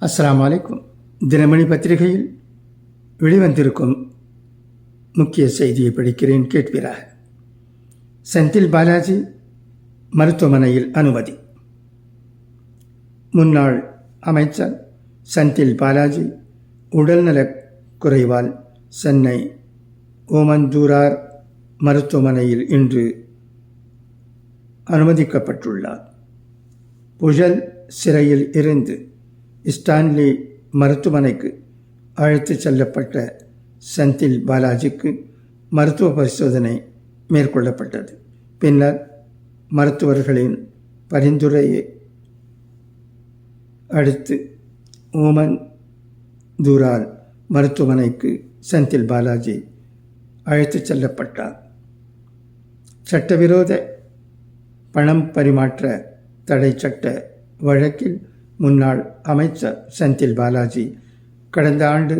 அஸ்லாம் வலைக்கும் தினமணி பத்திரிகையில் வெளிவந்திருக்கும் முக்கிய செய்தியை படிக்கிறேன் கேட்கிறார் செந்தில் பாலாஜி மருத்துவமனையில் அனுமதி. முன்னாள் அமைச்சர் செந்தில் பாலாஜி உடல்நலக் குறைவால் சென்னை ஓமந்தூரார் மருத்துவமனையில் இன்று அனுமதிக்கப்பட்டுள்ளார். புழல் சிறையில் இருந்து ஸ்டான்லி மருத்துவமனைக்கு அழைத்து செல்லப்பட்ட செந்தில் பாலாஜிக்கு மருத்துவ பரிசோதனை மேற்கொள்ளப்பட்டது. பின்னர் மருத்துவர்களின் பரிந்துரையை அடுத்து ஓமன் தூரால் மருத்துவமனைக்கு செந்தில் பாலாஜி அழைத்து செல்லப்பட்டார். சட்டவிரோத பணம் பரிமாற்ற தடை சட்ட வழக்கில் முன்னாள் அமைச்சர் செந்தில் பாலாஜி கடந்த ஆண்டு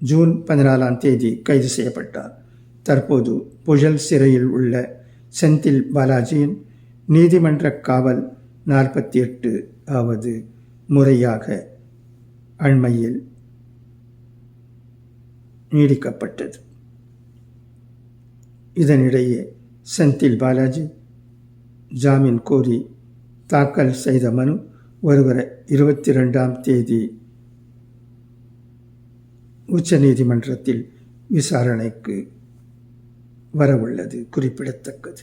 ஜூன் பதினாலாம் தேதி கைது செய்யப்பட்டார். தற்போது புழல் சிறையில் உள்ள செந்தில் பாலாஜியின் நீதிமன்ற காவல் நாற்பத்தி எட்டு ஆவது முறையாக அண்மையில் நீடிக்கப்பட்டது. இதனிடையே செந்தில் பாலாஜி ஜாமீன் கோரி தாக்கல் செய்த மனு ஒருவர் இருபத்தி ரெண்டாம் தேதி உச்சநீதிமன்றத்தில் விசாரணைக்கு வரவுள்ளது குறிப்பிடத்தக்கது.